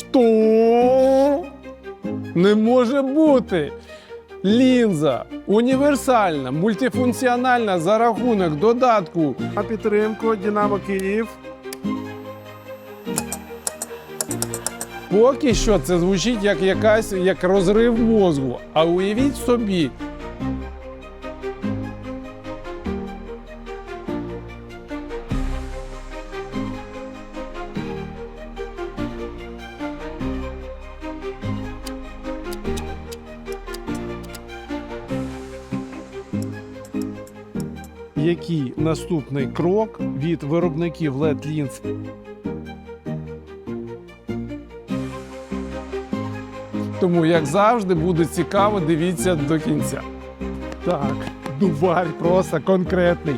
Що? Не може бути. Лінза універсальна, мультифункціональна за рахунок додатку. На підтримку Динамо Київ. Поки що це звучить як якась як розрив мозку. А уявіть собі, який наступний крок від виробників LED лінз Тому, як завжди, буде цікаво, дивіться до кінця. Так, дубар просто конкретний.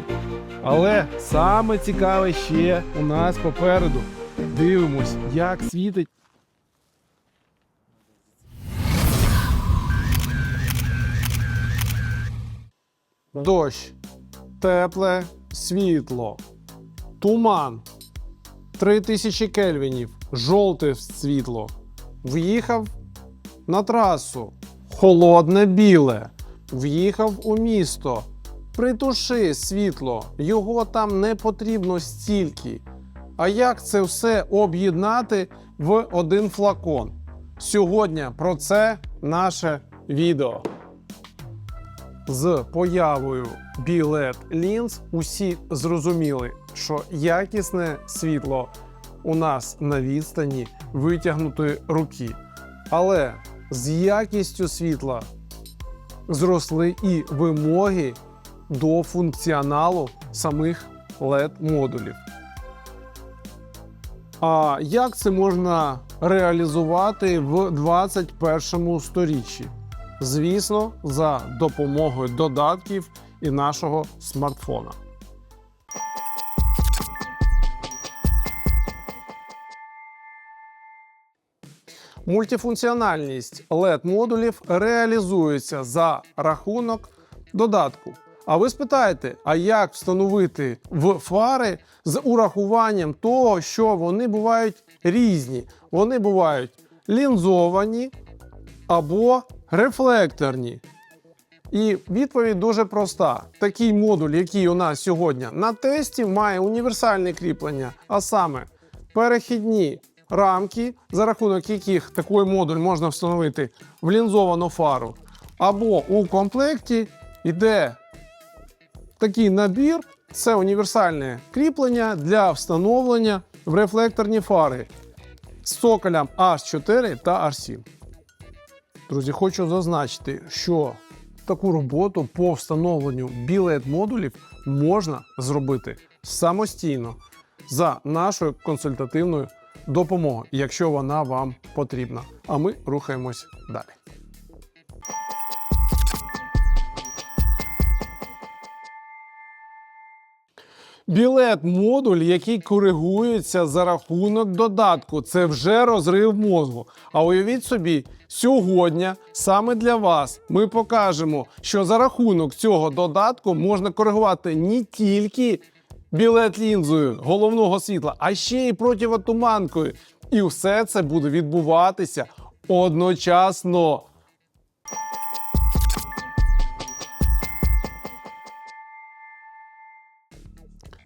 Але саме цікаве ще у нас попереду. Дивимось, як світить. Дощ, тепле світло, туман, 3000 кельвінів, жовте світло. В'їхав на трасу. Холодне біле. В'їхав у місто. Притуши світло, його там не потрібно стільки. А як це все об'єднати в один флакон? Сьогодні про це наше відео. З появою білет лінз усі зрозуміли, що якісне світло у нас на відстані витягнутої руки. Але з якістю світла зросли і вимоги до функціоналу самих LED-модулів. А як це можна реалізувати в 21 сторіччі? Звісно, за допомогою додатків і нашого смартфона. Мультифункціональність LED-модулів реалізується за рахунок додатку. А ви спитаєте, а як встановити в фари з урахуванням того, що вони бувають різні? Вони бувають лінзовані або рефлекторні. І відповідь дуже проста: такий модуль, який у нас сьогодні на тесті, має універсальне кріплення, а саме перехідні рамки, за рахунок яких такий модуль можна встановити в лінзовану фару. Або у комплекті йде такий набір, це універсальне кріплення для встановлення в рефлекторні фари з цоколем H4 та R7. Друзі, хочу зазначити, що таку роботу по встановленню білет модулів можна зробити самостійно за нашою консультативною допомогою, якщо вона вам потрібна. А ми рухаємось далі. Білет модуль, який коригується за рахунок додатку. Це вже розрив мозку. А уявіть собі, сьогодні саме для вас ми покажемо, що за рахунок цього додатку можна коригувати не тільки білет лінзою головного світла, а ще й противотуманкою. І все це буде відбуватися одночасно.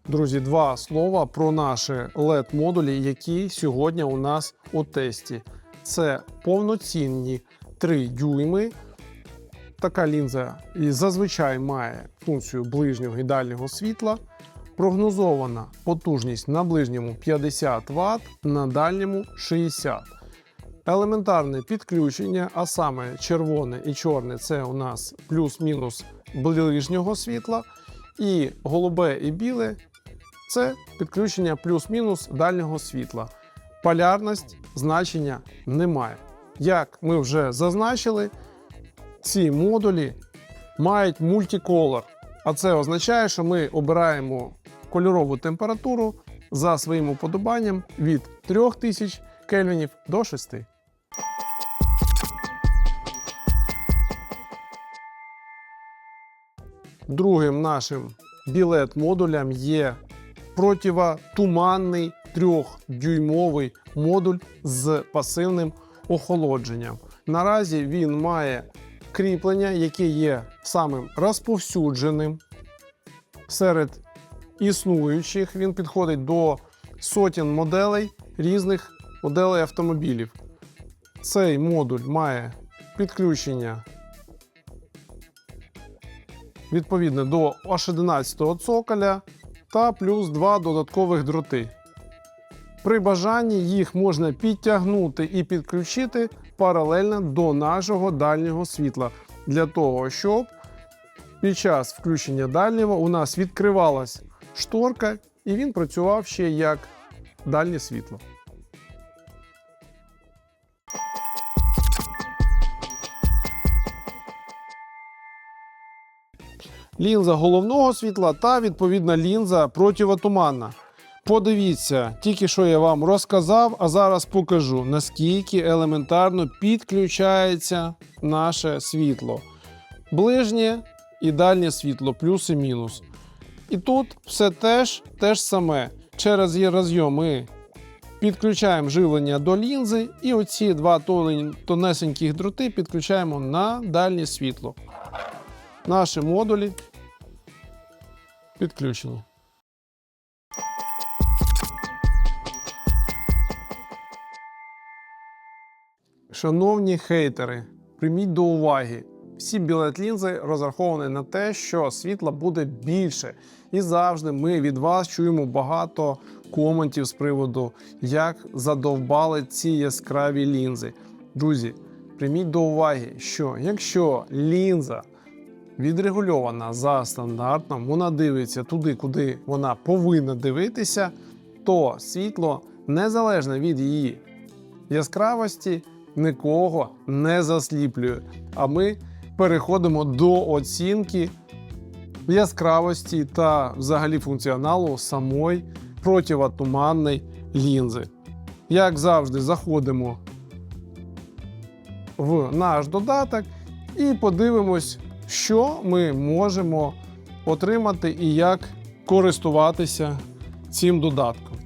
Друзі, два слова про наші LED-модулі, які сьогодні у нас у тесті. Це повноцінні 3 дюйми. Така лінза зазвичай має функцію ближнього і дальнього світла. Прогнозована потужність на ближньому 50 Вт, на дальньому 60. Елементарне підключення, а саме червоне і чорне це у нас плюс-мінус ближнього світла. І голубе і біле це підключення плюс-мінус дальнього світла. Полярність значення немає. Як ми вже зазначили, ці модулі мають мультиколор. А це означає, що ми обираємо кольорову температуру за своїм уподобанням від 3000 кельвінів до 6. Другим нашим білет модулем є противотуманний 3-дюймовий модуль з пасивним охолодженням. Наразі він має кріплення, яке є самим розповсюдженим серед існуючих. Він підходить до сотень моделей різних моделей автомобілів. Цей модуль має підключення відповідне до аж 11 цоколя та плюс два додаткових дроти. При бажанні їх можна підтягнути і підключити паралельно до нашого дальнього світла для того, щоб під час включення дальнього у нас відкривалась шторка, і він працював ще як дальнє світло. Лінза головного світла та відповідна лінза противотуманна. Подивіться, тільки що я вам розказав, а зараз покажу, наскільки елементарно підключається наше світло. Ближнє і дальнє світло, плюс і мінус. І тут все теж те ж саме. Через її розйом ми підключаємо живлення до лінзи, і оці два тонесеньких дроти підключаємо на дальнє світло. Наші модулі підключені. Шановні хейтери, прийміть до уваги. Всі білет лінзи розраховані на те, що світла буде більше. І завжди ми від вас чуємо багато коментів з приводу, як задовбали ці яскраві лінзи. Друзі, прийміть до уваги, що якщо лінза відрегульована за стандартом, вона дивиться туди, куди вона повинна дивитися, то світло незалежно від її яскравості нікого не засліплює. А ми переходимо до оцінки яскравості та взагалі функціоналу самої противотуманної лінзи. Як завжди, заходимо в наш додаток і подивимось, що ми можемо отримати і як користуватися цим додатком.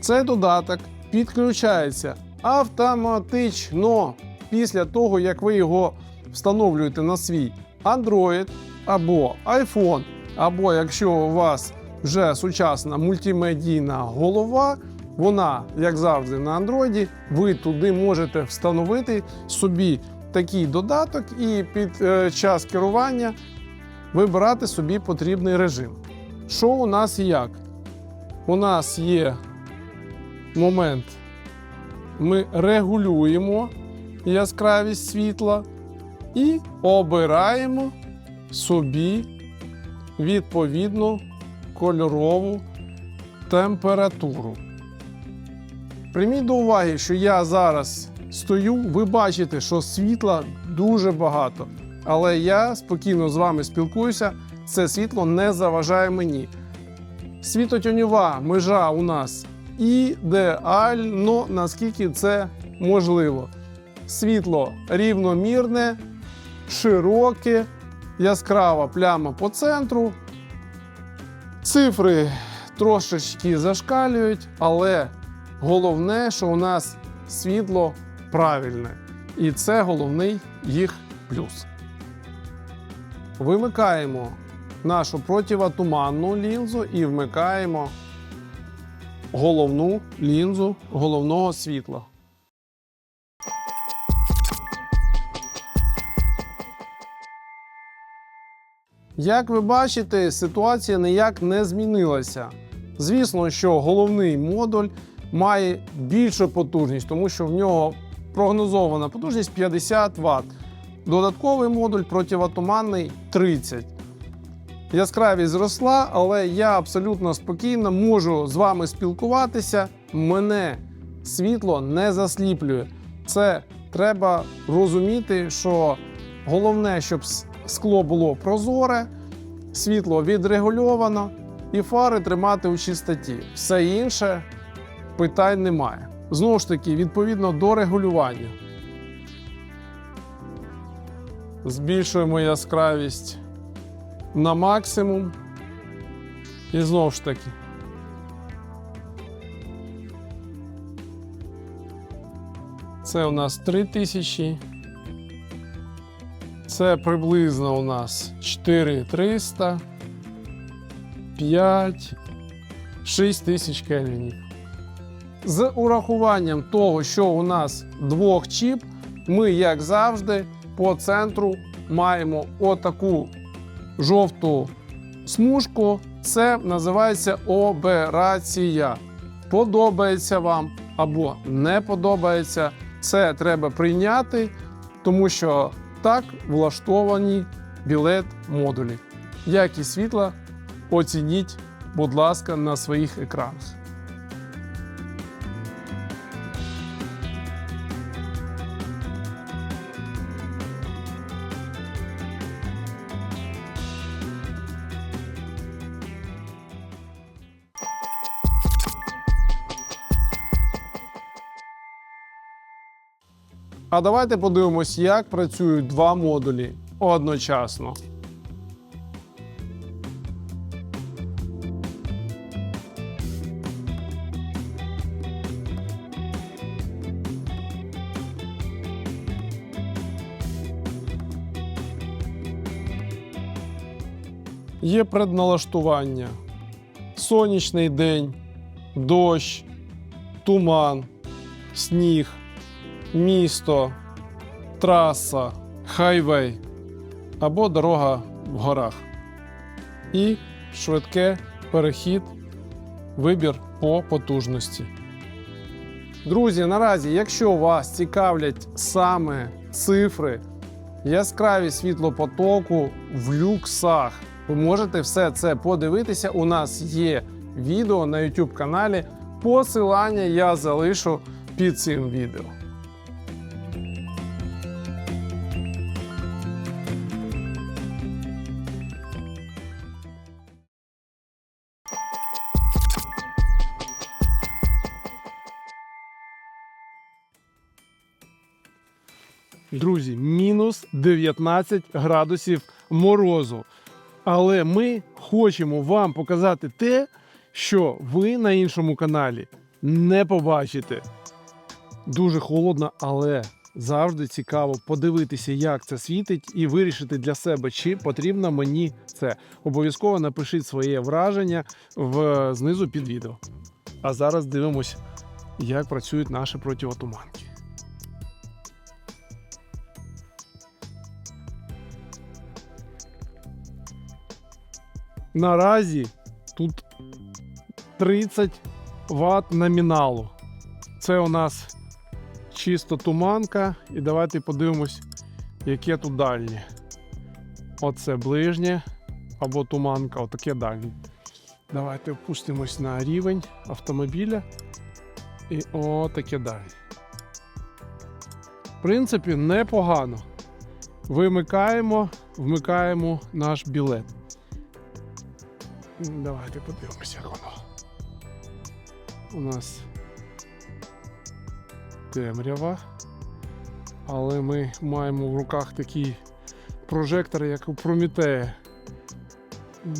Цей додаток підключається автоматично після того, як ви його встановлюєте на свій Android або iPhone, або якщо у вас вже сучасна мультимедійна голова, вона, як завжди, на Android, ви туди можете встановити собі такий додаток і під е, час керування вибирати собі потрібний режим. Що у нас і як? У нас є момент, ми регулюємо яскравість світла і обираємо собі відповідну кольорову температуру. Прийміть до уваги, що я зараз стою, ви бачите, що світла дуже багато. Але я спокійно з вами спілкуюся, це світло не заважає мені. Світотіньова межа у нас ідеально, наскільки це можливо. Світло рівномірне, широке, яскрава пляма по центру. Цифри трошечки зашкалюють, але головне, що у нас світло правильне. І це головний їх плюс. Вимикаємо нашу противотуманну лінзу і вмикаємо головну лінзу головного світла. Як ви бачите, ситуація ніяк не змінилася. Звісно, що головний модуль має більшу потужність, тому що в нього прогнозована потужність 50 Вт. Додатковий модуль противотуманний 30. Яскравість зросла, але я абсолютно спокійно можу з вами спілкуватися. Мене світло не засліплює. Це треба розуміти, що головне, щоб скло було прозоре, світло відрегульовано і фари тримати у чистоті. Все інше питань немає. Знову ж таки, відповідно до регулювання. Збільшуємо яскравість на максимум. І знову ж таки. Це у нас 3000. Це приблизно у нас 4300, 5, 6 тисяч кельвінів. З урахуванням того, що у нас двох чіп, ми, як завжди, по центру маємо отаку жовту смужку. Це називається оберація. Подобається вам або не подобається. Це треба прийняти, тому що так влаштовані білет модулі. Якість світла оцініть, будь ласка, на своїх екранах. А давайте подивимось, як працюють два модулі одночасно. Є предналаштування. Сонячний день, дощ, туман, сніг, місто, траса, хайвей або дорога в горах. І швидке перехід, вибір по потужності. Друзі, наразі, якщо вас цікавлять саме цифри, яскравість світлопотоку в люксах, ви можете все це подивитися. У нас є відео на YouTube каналі. Посилання я залишу під цим відео. Друзі, мінус 19 градусів морозу. Але ми хочемо вам показати те, що ви на іншому каналі не побачите. Дуже холодно, але завжди цікаво подивитися, як це світить, і вирішити для себе, чи потрібно мені це. Обов'язково напишіть своє враження в, знизу під відео. А зараз дивимось, як працюють наші противотуманки. Наразі тут 30 Вт номіналу. Це у нас чисто туманка. І давайте подивимось, яке тут дальнє. Оце ближнє або туманка, отаке дальнє. Давайте опустимось на рівень автомобіля. І отаке дальнє. В принципі, непогано. Вимикаємо, вмикаємо наш білет. Давайте подивимося, як воно. У нас темрява, але ми маємо в руках такі прожектори, як у Прометея.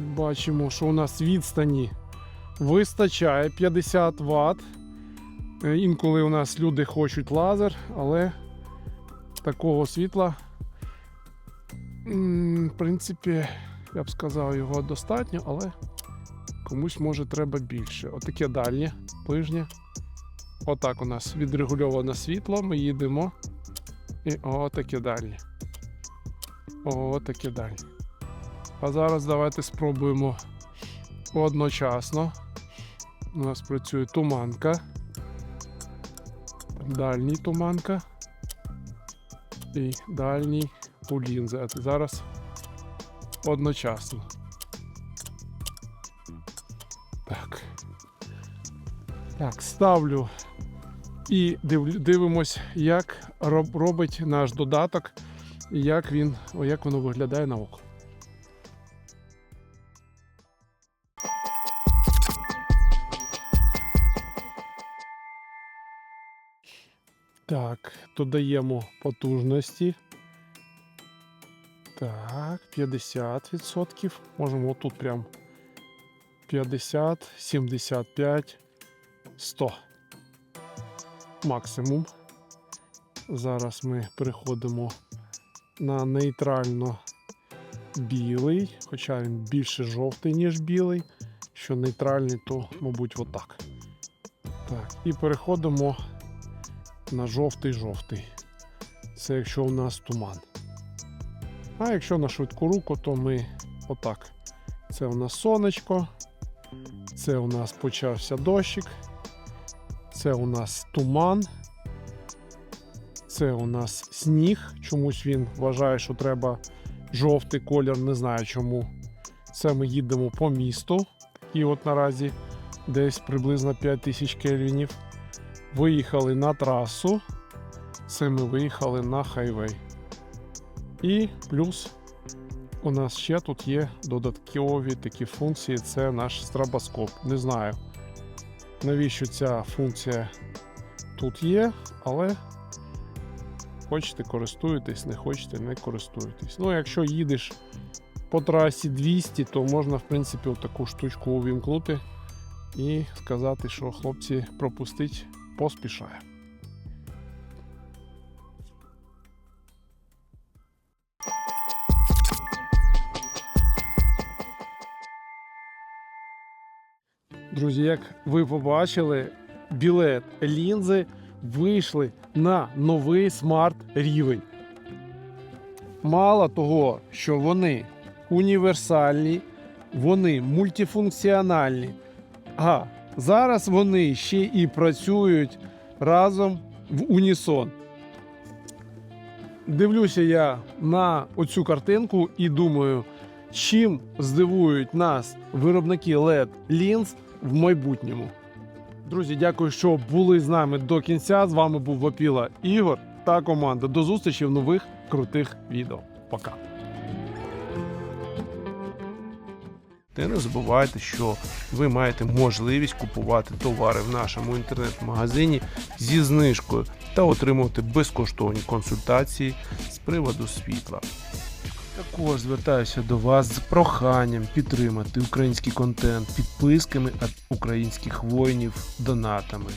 Бачимо, що у нас відстані вистачає 50 Вт. Е, Інколи у нас люди хочуть лазер, але такого світла, в принципі, я б сказав, його достатньо, але комусь може треба більше. Отаке дальнє, ближнє. Отак у нас відрегульоване світло, ми їдемо. І отаке дальнє. Отаке дальнє. А зараз давайте спробуємо одночасно. У нас працює туманка. Дальній туманка. І дальній пулін. Зараз одночасно. Так. Так, ставлю і див, дивимось, як роб, робить наш додаток, і як він, о, як воно виглядає на око. Так, додаємо потужності. Так, 50%. Можемо отут прям 50, 75, 100. Максимум. Зараз ми переходимо на нейтрально білий, хоча він більше жовтий, ніж білий. Що нейтральний, то, мабуть, отак. Так, і переходимо на жовтий-жовтий. Це якщо у нас туман. А якщо на швидку руку, то ми отак. Це у нас сонечко, це у нас почався дощик, це у нас туман, це у нас сніг. Чомусь він вважає, що треба жовтий колір, не знаю чому. Це ми їдемо по місту. І от наразі десь приблизно 5000 кельвінів. Виїхали на трасу. Це ми виїхали на хайвей. І плюс у нас ще тут є додаткові такі функції. Це наш стробоскоп. Не знаю, навіщо ця функція тут є, але хочете користуєтесь, не хочете, не користуєтесь. Ну, якщо їдеш по трасі 200, то можна, в принципі, таку штучку увімкнути і сказати, що хлопці пропустить поспішає. Друзі, як ви побачили, білет лінзи вийшли на новий смарт рівень. Мало того, що вони універсальні, вони мультифункціональні. А зараз вони ще і працюють разом в унісон. Дивлюся я на оцю картинку і думаю, чим здивують нас виробники LED лінз в майбутньому. Друзі, дякую, що були з нами до кінця. З вами був Вапіла Ігор та команда. До зустрічі в нових крутих відео. Пока. Та не забувайте, що ви маєте можливість купувати товари в нашому інтернет-магазині зі знижкою та отримувати безкоштовні консультації з приводу світла. Також звертаюся до вас з проханням підтримати український контент підписками від українських воїнів донатами.